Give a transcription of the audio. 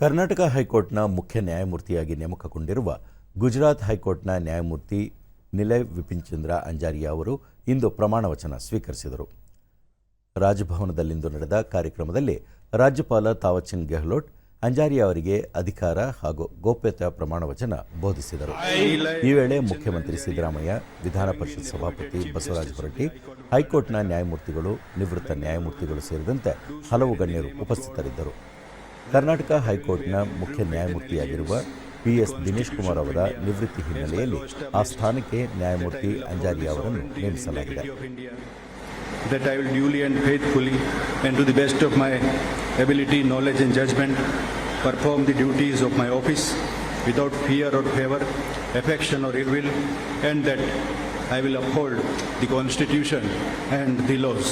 ಕರ್ನಾಟಕ ಹೈಕೋರ್ಟ್ನ ಮುಖ್ಯ ನ್ಯಾಯಮೂರ್ತಿಯಾಗಿ ನೇಮಕಗೊಂಡಿರುವ ಗುಜರಾತ್ ಹೈಕೋರ್ಟ್ನ ನ್ಯಾಯಮೂರ್ತಿ ನಿಲಯ್ ವಿಪಿನ್ ಚಂದ್ರ ಅಂಜಾರಿಯಾ ಅವರು ಇಂದು ಪ್ರಮಾಣ ವಚನ ಸ್ವೀಕರಿಸಿದರು. ರಾಜಭವನದಲ್ಲಿಂದು ನಡೆದ ಕಾರ್ಯಕ್ರಮದಲ್ಲಿ ರಾಜ್ಯಪಾಲ ತಾವಚಂದ್ ಗೆಹ್ಲೋಟ್, ಅಂಜಾರಿಯಾ ಅವರಿಗೆ ಅಧಿಕಾರ ಹಾಗೂ ಗೋಪ್ಯತಾ ಪ್ರಮಾಣ ವಚನ ಬೋಧಿಸಿದರು. ಈ ವೇಳೆ ಮುಖ್ಯಮಂತ್ರಿ ಸಿದ್ದರಾಮಯ್ಯ, ವಿಧಾನ ಪರಿಷತ್ ಸಭಾಪತಿ ಬಸವರಾಜ ಹೊರಟ್ಟಿ, ಹೈಕೋರ್ಟ್ನ ನ್ಯಾಯಮೂರ್ತಿಗಳು, ನಿವೃತ್ತ ನ್ಯಾಯಮೂರ್ತಿಗಳು ಸೇರಿದಂತೆ ಹಲವು ಗಣ್ಯರು ಉಪಸ್ಥಿತರಿದ್ದರು. ಕರ್ನಾಟಕ ಹೈಕೋರ್ಟ್ನ ಮುಖ್ಯ ನ್ಯಾಯಮೂರ್ತಿಯಾಗಿರುವ ಪಿ ಎಸ್ ದಿನೇಶ್ ಕುಮಾರ್ ಅವರ ನಿವೃತ್ತಿ ಹಿನ್ನೆಲೆಯಲ್ಲಿ ಆ ಸ್ಥಾನಕ್ಕೆ ನ್ಯಾಯಮೂರ್ತಿ ಅಂಜಾರಿಯಾ ಅವರನ್ನು ನೇಮಿಸಲಾಗಿದೆ that I will duly and faithfully and to the best of my ability, knowledge and judgment perform the duties of my office without fear or favor, affection or ill will, and that I will uphold the Constitution and the laws.